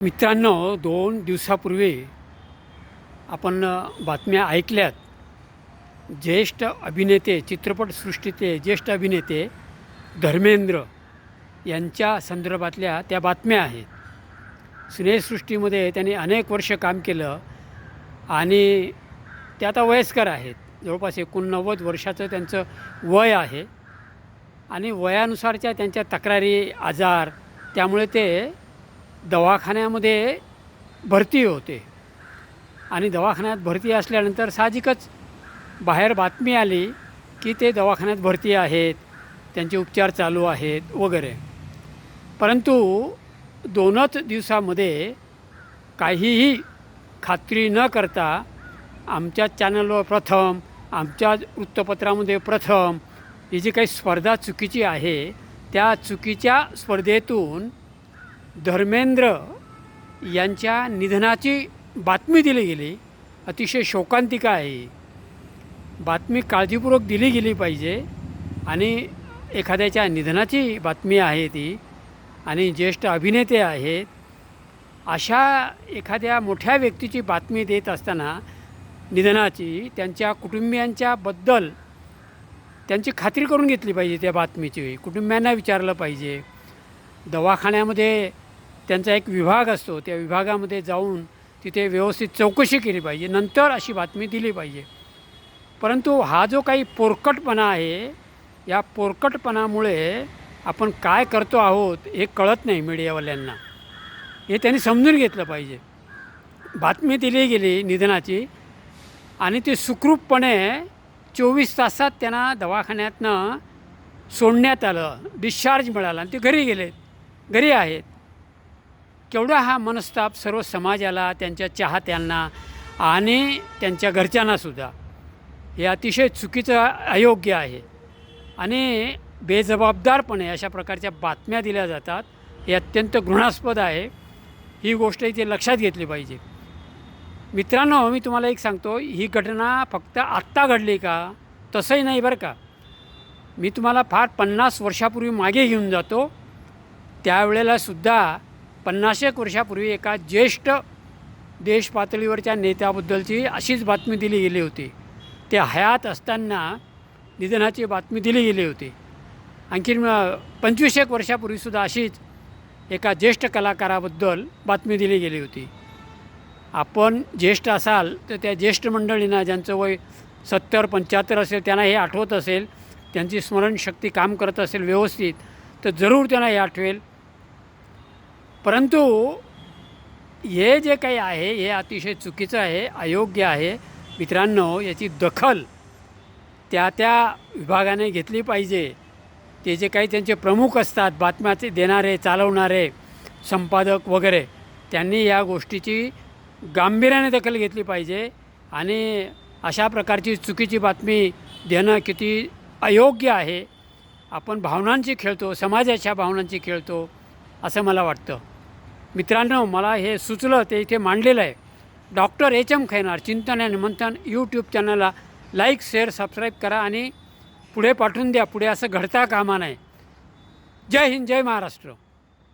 मित्रांनो दोन दिवसापूर्वी आपण बातम्या ऐकल्यात. ज्येष्ठ अभिनेते चित्रपटसृष्टीचे ज्येष्ठ अभिनेते धर्मेंद्र यांच्या संदर्भातल्या त्या बातम्या आहेत. सिनेसृष्टीमध्ये त्यांनी अनेक वर्ष काम केलं आणि ते आता वयस्कर आहेत. जवळपास एकोणनव्वद वर्षाचं त्यांचं वय आहे आणि वयानुसारच्या त्यांच्या तक्रारी आजार त्यामुळे ते दवाखान्यामध्ये भरती होते. आणि दवाखान्यात भरती असल्यानंतर साहजिकच बाहेर बातमी आली की ते दवाखान्यात भरती आहेत त्यांचे उपचार चालू आहेत वगैरे. परंतु दोनच दिवसामध्ये काहीही खात्री न करता आमच्या चॅनलवर प्रथम आमच्या वृत्तपत्रामध्ये प्रथम ही जी काही स्पर्धा चुकीची आहे त्या चुकीच्या स्पर्धेतून धर्मेंद्र यांच्या निधनाची बातमी दिली गेली. अतिशय शोकांतिका आहे. बातमी काळजीपूर्वक दिली गेली पाहिजे आणि एखाद्याच्या निधनाची बातमी आहे ती आणि ज्येष्ठ अभिनेते आहेत. अशा एखाद्या मोठ्या व्यक्तीची बातमी देत असताना निधनाची त्यांच्या कुटुंबियांच्याबद्दल त्यांची खात्री करून घेतली पाहिजे त्या बातमीची. कुटुंबियांना विचारलं पाहिजे. दवाखान्यामध्ये त्यांचा एक विभाग असतो. त्या विभागामध्ये जाऊन तिथे व्यवस्थित चौकशी केली पाहिजे. नंतर अशी बातमी दिली पाहिजे. परंतु हा जो काही पोरकटपणा आहे या पोरकटपणामुळे आपण काय करतो आहोत हे कळत नाही मीडियावाल्यांना. हे त्यांनी समजून घेतलं पाहिजे. बातमी दिली गेली निधनाची आणि ती सुखरूपपणे चोवीस तासात त्यांना दवाखान्यातनं सोडण्यात आलं. डिस्चार्ज मिळाला आणि ते घरी गेले घरी आहेत. केवढा हा मनस्ताप सर्व समाजाला त्यांच्या चाहत्यांना आणि त्यांच्या घरच्यांनासुद्धा हे अतिशय चुकीचं अयोग्य आहे. आणि बेजबाबदारपणे अशा प्रकारच्या बातम्या दिल्या जातात. हे अत्यंत घृणास्पद आहे. ही गोष्ट इथे लक्षात घेतली पाहिजे. मित्रांनो मी तुम्हाला एक सांगतो ही घटना फक्त आत्ता घडली का? तसंही नाही बरं का? मी तुम्हाला फार पन्नास वर्षापूर्वी मागे घेऊन जातो. त्यावेळेला सुद्धा पन्नासेक वर्षापूर्वी एका ज्येष्ठ देशपातळीवरच्या नेत्याबद्दलची अशीच बातमी दिली गेली होती. ते हयात असताना निधनाची बातमी दिली गेली होती. आणखीन पंचवीस एक वर्षापूर्वीसुद्धा अशीच एका ज्येष्ठ कलाकाराबद्दल बातमी दिली गेली होती. आपण ज्येष्ठ असाल तर त्या ज्येष्ठ मंडळींना ज्यांचं वय सत्तर पंच्याहत्तर असेल त्यांना हे आठवत असेल त्यांची स्मरणशक्ती काम करत असेल व्यवस्थित तर जरूर त्यांना हे आठवेल. परंतु हे जे काही आहे हे अतिशय चुकीचं आहे अयोग्य आहे. मित्रांनो याची दखल त्या त्या विभागाने घेतली पाहिजे. ते जे काही त्यांचे प्रमुख असतात बातम्याचे देणारे चालवणारे संपादक वगैरे त्यांनी या गोष्टीची गांभीर्याने दखल घेतली पाहिजे आणि अशा प्रकारची चुकीची बातमी देणं किती अयोग्य आहे. आपण भावनांची खेळतो समाजाच्या भावनांची खेळतो असं मला वाटतं. मित्रांनो मला हे सुचलं ते इथे मांडलेलं आहे. डॉक्टर एच एम खैनार चिंतन आणि मंथन यूट्यूब चॅनलला लाईक शेअर सबस्क्राईब करा आणि पुढे पाठवून द्या. पुढे असं घडता कामा नये. जय हिंद जय महाराष्ट्र.